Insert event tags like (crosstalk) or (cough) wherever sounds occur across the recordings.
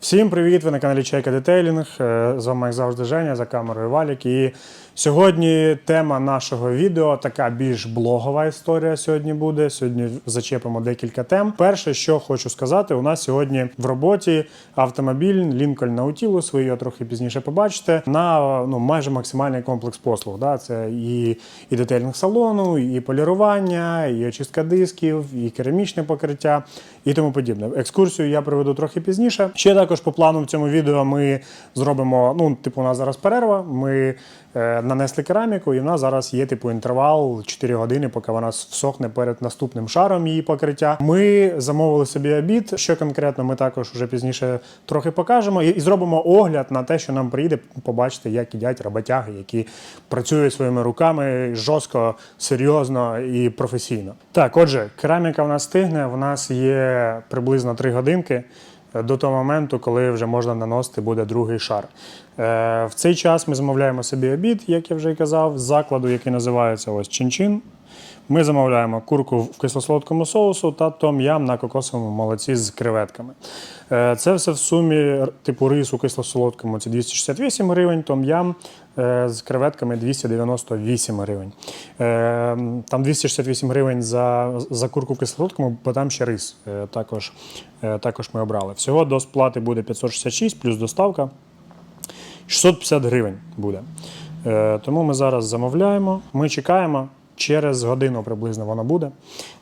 Всім привіт! Ви на каналі Чайка Детейлінг. Е, З вами, як завжди, Женя за камерою Валік. І сьогодні тема нашого відео така більш блогова історія сьогодні буде. Сьогодні зачепимо декілька тем. Перше, що хочу сказати, у нас сьогодні в роботі автомобіль Lincoln Nautilus, ви його трохи пізніше побачите, на ну, майже максимальний комплекс послуг. Да? Це і, і детейлінг салону, і полірування, і очистка дисків, і керамічне покриття, і тому подібне. Екскурсію я проведу трохи пізніше. Ще також по плану в цьому відео ми зробимо. Ну, типу, у нас зараз перерва. Ми е, нанесли кераміку, і в нас зараз є типу інтервал 4 години, поки вона всохне перед наступним шаром її покриття. Ми замовили собі обід. Що конкретно ми також вже пізніше трохи покажемо і, і зробимо огляд на те, що нам приїде побачити, як їдять роботяги, які працюють своїми руками жорстко, серйозно і професійно. Так, отже, кераміка в нас стигне. В нас є приблизно 3 годинки до того моменту, коли вже можна наносити буде другий шар. Е, В цей час ми замовляємо собі обід, як я вже й казав, з закладу, який називається ось Чин-Чин. Ми замовляємо курку в кисло-солодкому соусу та том-ям на кокосовому молоці з креветками. Е, Це все в сумі типу рис у кисло-солодкому це 268 гривень, том-ям е, з креветками 298 гривень. Е, Там 268 гривень за, за курку в кисло-солодкому, бо там ще рис також, також ми обрали. Всього до сплати буде 566 плюс доставка. 650 гривень буде. Тому ми зараз замовляємо. Ми чекаємо. Через годину приблизно воно буде.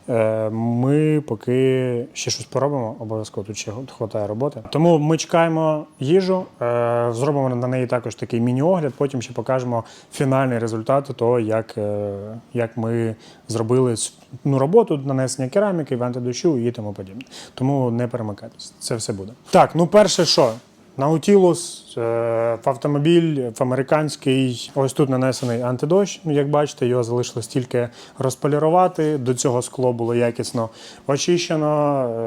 Е, ми поки ще щось поробимо, обов'язково тут ще вистачає роботи. Тому ми чекаємо їжу, е, зробимо на неї також такий міні-огляд, потім ще покажемо фінальний результат того, як, е, як ми зробили ну, роботу, нанесення кераміки, вентидощу і тому подібне. Тому не перемикайтесь, це все буде. Так, ну перше що? Наутілус, е, в автомобіль в американський. Ось тут нанесений антидощ. Ну, Як бачите, його залишилось тільки розполірувати. До цього скло було якісно очищено.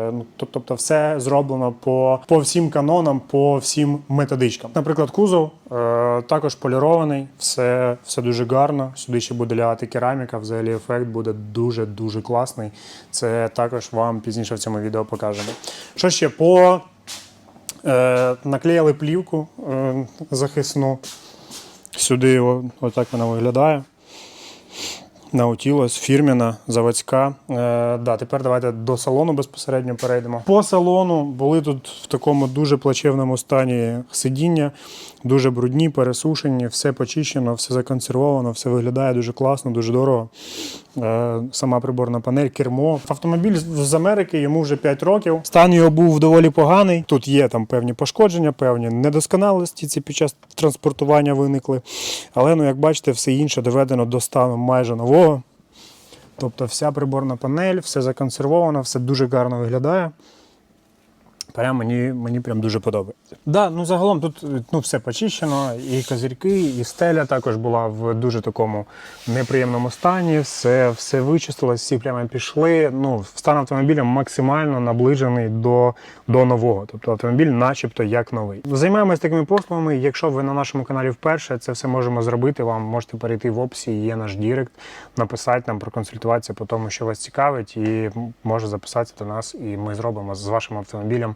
е, ну, тоб- Тобто, все зроблено по, по всім канонам, по всім методичкам. Наприклад, кузов е, також полірований, все, все дуже гарно. Сюди ще буде лягати кераміка. Взагалі ефект буде дуже дуже класний. Це також вам пізніше в цьому відео покажемо. Що ще по Е, наклеїли плівку е, захисну. Сюди отак вона виглядає. Наутілос, фірміна, заводська. Е, да, тепер давайте до салону безпосередньо перейдемо. По салону були тут в такому дуже плачевному стані сидіння, дуже брудні, пересушені, все почищено, все законсервовано, все виглядає дуже класно, дуже дорого. Е, сама приборна панель, кермо. Автомобіль з- Америки йому вже 5 років. Стан його був доволі поганий. Тут є там певні пошкодження, певні недосконалості ці під час транспортування виникли. Але ну, як бачите, все інше доведено до стану майже нового. Тобто вся приборна панель, все законсервовано, все дуже гарно виглядає. Прям мені, мені прям дуже подобається. Да, ну загалом тут ну, все почищено, і козирки, і стеля також була в дуже такому неприємному стані. Все, все вичистилось, всі прямо пішли. Ну, стан автомобіля максимально наближений до, до нового. Тобто автомобіль, начебто, як новий. Займаємось такими послугами. Якщо ви на нашому каналі вперше, це все можемо зробити. Вам можете перейти в описі, є наш Дірект, написати нам, проконсультуватися по тому, що вас цікавить, і може записатися до нас, і ми зробимо з вашим автомобілем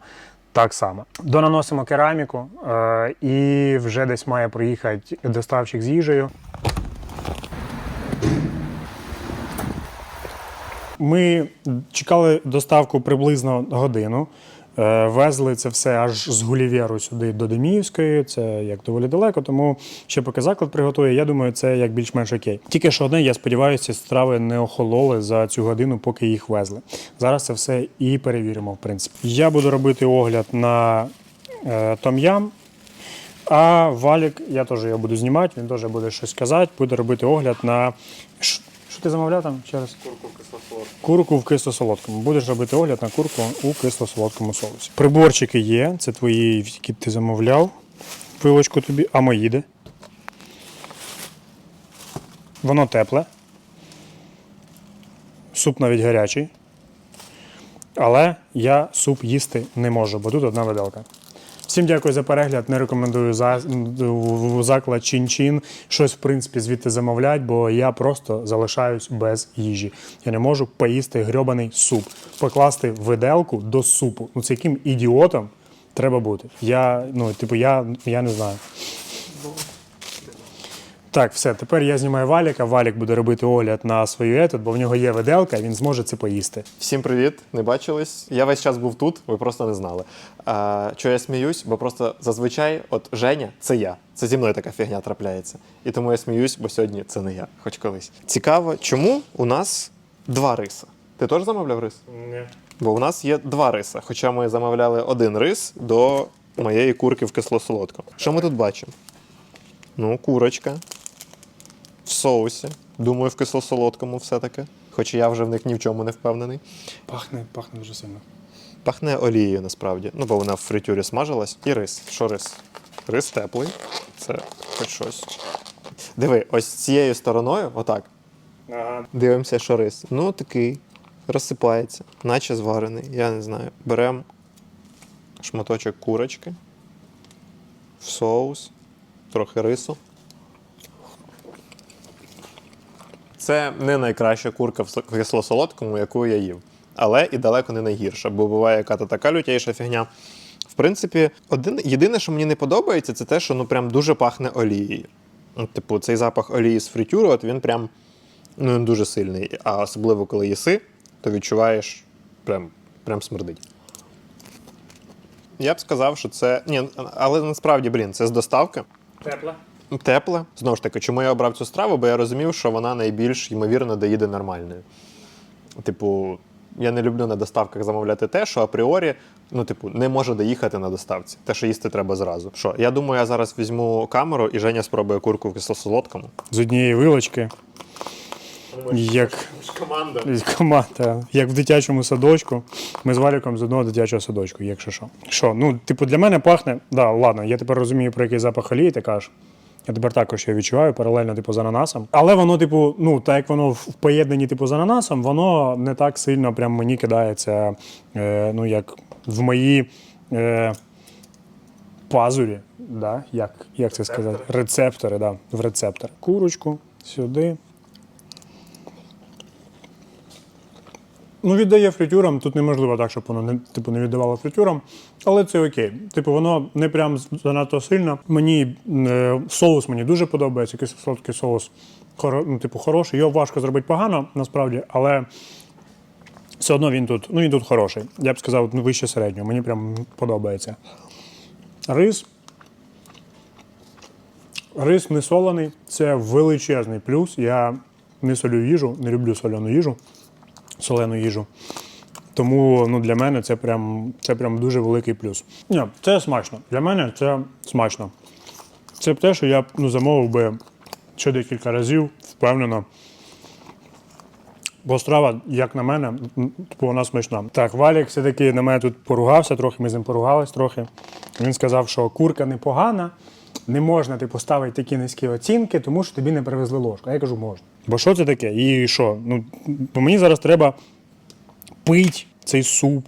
так само. Донаносимо кераміку, е, і вже десь має приїхати доставщик з їжею. Ми чекали доставку приблизно годину. Е, Везли це все аж з Гулівєру сюди до Деміївської. Це як доволі далеко, тому ще поки заклад приготує, я думаю, це як більш-менш окей. Тільки що одне, я сподіваюся, страви не охололи за цю годину, поки їх везли. Зараз це все і перевіримо, в принципі. Я буду робити огляд на е, том-ям. А Валік, я теж його буду знімати, він теж буде щось казати, буде робити огляд на. Ти замовляв там? Ще раз? Курку кисло Курку в кисло-солодкому. Будеш робити огляд на курку у кисло-солодкому соусі. Приборчики є, це твої, які ти замовляв. Пилочку тобі, а мої де? Воно тепле. Суп навіть гарячий. Але я суп їсти не можу, бо тут одна виделка. Всім дякую за перегляд. Не рекомендую за, заклад чин-чин щось в принципі звідти замовлять, бо я просто залишаюсь без їжі. Я не можу поїсти грьобаний суп, покласти виделку до супу. Ну це яким ідіотом Треба бути. Я, ну, типу, я, я не знаю. Так, все, тепер я знімаю валіка. Валік буде робити огляд на свою етот, бо в нього є виделка, він зможе це поїсти. Всім привіт, не бачились. Я весь час був тут, ви просто не знали. А, чого я сміюсь? Бо просто зазвичай, от Женя, це я. Це зі мною така фігня трапляється. І тому я сміюсь, бо сьогодні це не я, хоч колись. Цікаво, чому у нас два риса? Ти теж замовляв рис? Ні. Бо у нас є два риса, хоча ми замовляли один рис до моєї курки в кисло-солодкому. Що ми тут бачимо? Ну, курочка в соусі. Думаю, в кисло-солодкому все-таки. Хоча я вже в них ні в чому не впевнений. Пахне, пахне дуже сильно. Пахне олією насправді. Ну, бо вона в фритюрі смажилась. І рис. Що рис? Рис теплий. Це хоч щось. Диви, ось цією стороною, отак. Ага. Дивимося, що рис. Ну, такий. Розсипається, наче зварений. Я не знаю. Беремо шматочок курочки, в соус, трохи рису. Це не найкраща курка в со- кисло-солодкому, яку я їв. Але і далеко не найгірша, бо буває яка-то така лютейша фігня. В принципі, один, єдине, що мені не подобається, це те, що ну прям дуже пахне олією. Ну, Типу, цей запах олії з фритюру, от він прям ну, він дуже сильний. А особливо, коли їси, то відчуваєш прям, прям смердить. Я б сказав, що це. Ні, але насправді, блін, це з доставки. Тепле. Тепле. Знову ж таки, чому я обрав цю страву? Бо я розумів, що вона найбільш ймовірно доїде нормальною. Типу, я не люблю на доставках замовляти те, що апріорі, ну, типу, не може доїхати на доставці. Те, що їсти треба зразу. Що, я думаю, я зараз візьму камеру і Женя спробує курку в кисло-солодкому. З однієї вилочки, як Команда. (laughs) команда, як в дитячому садочку. Ми з Валіком з одного дитячого садочку, якщо що. Що, ну, типу, для мене пахне. Да, ладно, я тепер розумію, про який запах олії ти кажеш. Я тепер також я відчуваю паралельно, типу, з ананасом. Але воно, типу, ну, так як воно в поєднанні, типу, з ананасом, воно не так сильно прям мені кидається, е, ну, як в мої е, пазурі, да? як, як це сказати? Рецептори, да, в рецептор. Курочку сюди. Ну, віддає фритюрам. Тут неможливо так, щоб воно не, типу, не віддавало фритюрам. Але це окей. Типу, воно не прям занадто сильно. Мені е, соус мені дуже подобається, якийсь солодкий соус. Хоро, ну, типу, хороший. Його важко зробити погано, насправді, але все одно він тут, ну, він тут хороший. Я б сказав, ну, вище середнього. Мені прям подобається. Рис. Рис не солений, це величезний плюс. Я не солю їжу, не люблю соляну їжу солену їжу. Тому ну, для мене це прям, це прям дуже великий плюс. Ні, це смачно. Для мене це смачно. Це те, що я ну, замовив би ще декілька разів, впевнено. Бо страва, як на мене, типу, вона смачна. Так, Валік все-таки на мене тут поругався трохи, ми з ним поругались трохи. Він сказав, що курка непогана, не можна типу, ставити такі низькі оцінки, тому що тобі не привезли ложку. Я кажу, можна. Бо що це таке? І що? Ну, бо мені зараз треба пити цей суп.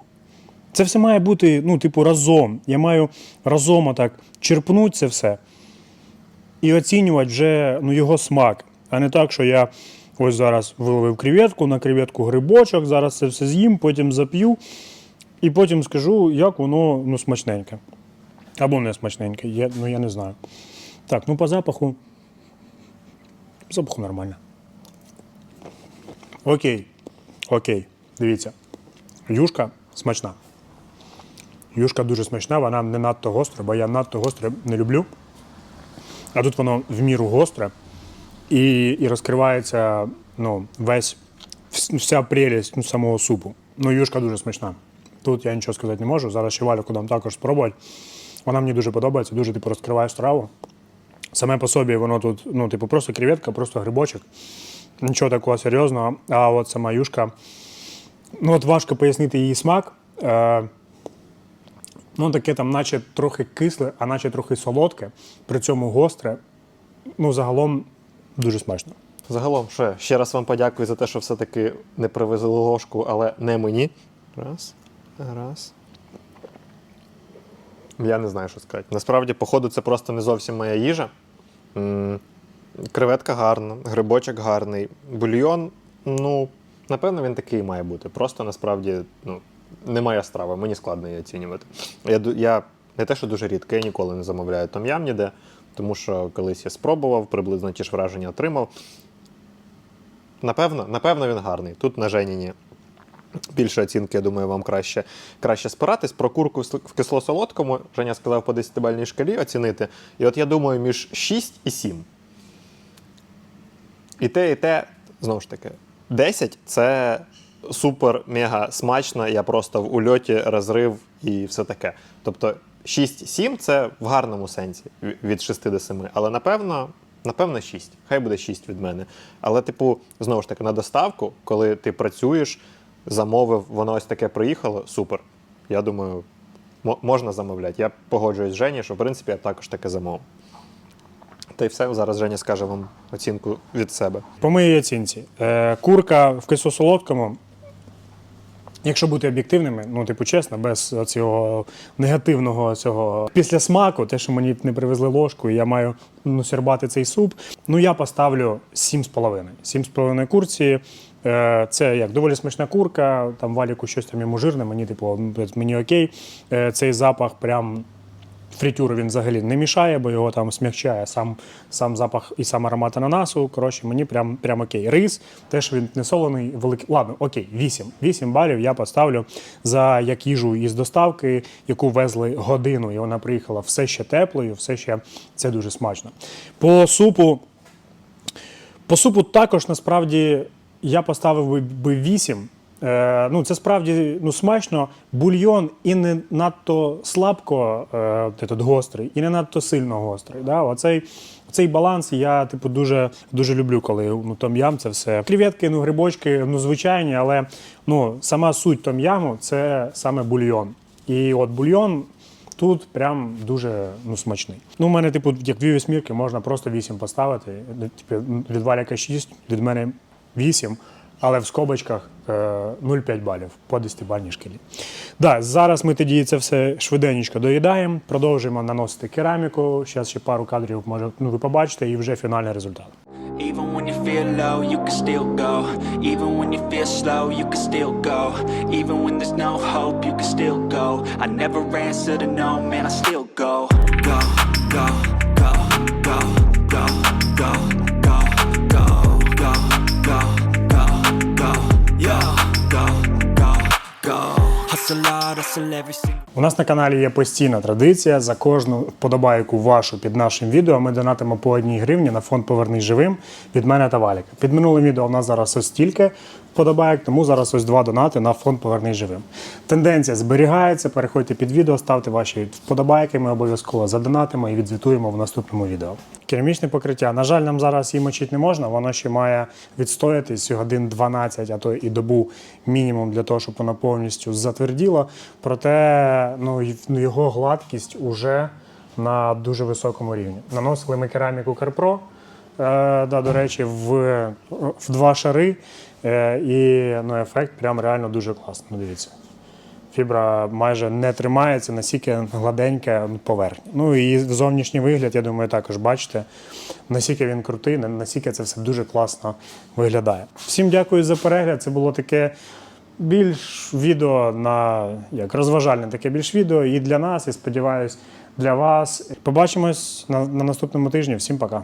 Це все має бути, ну, типу, разом. Я маю разом отак черпнути це все і оцінювати вже ну, його смак, а не так, що я ось зараз виловив креветку, на креветку грибочок, зараз це все з'їм, потім зап'ю, і потім скажу, як воно ну, смачненьке. Або не смачненьке, я, ну я не знаю. Так, ну по запаху. Запаху нормально. Окей. Окей. Дивіться. Юшка смачна. Юшка дуже смачна, вона не надто гостра, бо я надто гостре не люблю. А тут воно в міру гостре і, і розкривається ну, весь, вся прелість ну, самого супу. Ну, юшка дуже смачна. Тут я нічого сказати не можу. Зараз ще валюку дам також спробувати. Вона мені дуже подобається, дуже типу, розкриває страву. Саме по собі воно тут, ну, типу, просто креветка, просто грибочок. Нічого такого серйозного. А от сама юшка. Ну, от важко пояснити її смак. Е, Ну, таке там, наче трохи кисле, а наче трохи солодке, при цьому гостре. Ну, загалом дуже смачно. Загалом, я ще раз вам подякую за те, що все-таки не привезли ложку, але не мені. Раз, раз. Я не знаю, що сказати. Насправді, походу, це просто не зовсім моя їжа. Креветка гарна, грибочок гарний. Бульйон, ну, напевно, він такий має бути. Просто насправді, ну, не моя страва, мені складно її оцінювати. Я, я Не те, що дуже рідко, я ніколи не замовляю том-ям ніде, тому що колись я спробував, приблизно ті ж враження отримав. Напевно, напевно, він гарний. Тут на Женіні більше оцінки, я думаю, вам краще, краще спиратись. Про курку в кисло-солодкому Женя сказав по 10-бальній шкалі оцінити. І от я думаю, між 6 і 7. І те, і те, знову ж таки, 10 це супер мега смачно. Я просто в ульоті розрив і все таке. Тобто 6-7 це в гарному сенсі від 6 до 7. Але напевно, напевно, 6. Хай буде 6 від мене. Але, типу, знову ж таки, на доставку, коли ти працюєш, замовив, воно ось таке приїхало, супер. Я думаю, мо- можна замовляти. Я погоджуюсь з Жені, що в принципі я також таке замовив. Та й все. Зараз Женя скаже вам оцінку від себе. По моїй оцінці, е, курка в кисло-солодкому, якщо бути об'єктивними, ну, типу, чесно, без цього негативного цього після смаку, те, що мені не привезли ложку, і я маю ну, сірбати цей суп. Ну, я поставлю 7,5. 7,5 курці. Е, Це як доволі смачна курка, там валіку щось там йому жирне, мені, типу, мені окей. Е, Цей запах прям Фритюру він взагалі не мішає, бо його там смягчає сам, сам запах і сам аромат ананасу. Коротше, мені прям, прям окей. Рис, те, що він не солений, великий. Ладно, окей, 8. 8 балів я поставлю за як їжу із доставки, яку везли годину, і вона приїхала все ще теплою, все ще це дуже смачно. По супу. По супу також насправді я поставив би, би 8. Е, ну, це справді ну, смачно. Бульйон і не надто слабко е, тут гострий, і не надто сильно гострий. Да? Оцей, цей баланс я типу, дуже, дуже люблю, коли ну, том-ям це все. Креветки, ну, грибочки, ну, звичайні, але ну, сама суть том-яму це саме бульйон. І от бульйон Тут прям дуже ну, смачний. Ну, у мене, типу, як дві восьмірки, можна просто 8 поставити. Типу, від валіка 6, від мене 8, але в скобочках е, 0,5 балів по 10-бальній шкалі. Да, зараз ми тоді це все швиденько доїдаємо, продовжуємо наносити кераміку. Зараз ще пару кадрів може, ну, ви побачите, і вже фінальний результат. Even when you feel low, you can still go. Even when you feel slow, you can still go. Even when there's no hope, you can still go. I never answer to no, man, I still go, go, go, У нас на каналі є постійна традиція. За кожну вподобайку вашу під нашим відео ми донатимо по одній гривні на фонд Повернись живим від мене та Валіка. Під минулим відео у нас зараз ось стільки вподобайок, тому зараз ось два донати на фонд Повернись живим. Тенденція зберігається. Переходьте під відео, ставте ваші вподобайки. Ми обов'язково задонатимо і відзвітуємо в наступному відео. Керамічне покриття. На жаль, нам зараз її мочити не можна. Воно ще має відстоятись годин 12, а то і добу мінімум для того, щоб воно повністю затверділо. Проте ну, ну, його гладкість уже на дуже високому рівні. Наносили ми кераміку Карпро, е, да, до речі, в, в два шари. Е, і ну, ефект прям реально дуже класний. Ну, дивіться. Фібра майже не тримається, настільки гладенька поверхня. Ну і зовнішній вигляд, я думаю, також бачите, наскільки він крутий, на- наскільки це все дуже класно виглядає. Всім дякую за перегляд. Це було таке більш відео на як розважальне таке більш відео і для нас, і сподіваюсь, для вас. Побачимось на, на наступному тижні. Всім пока.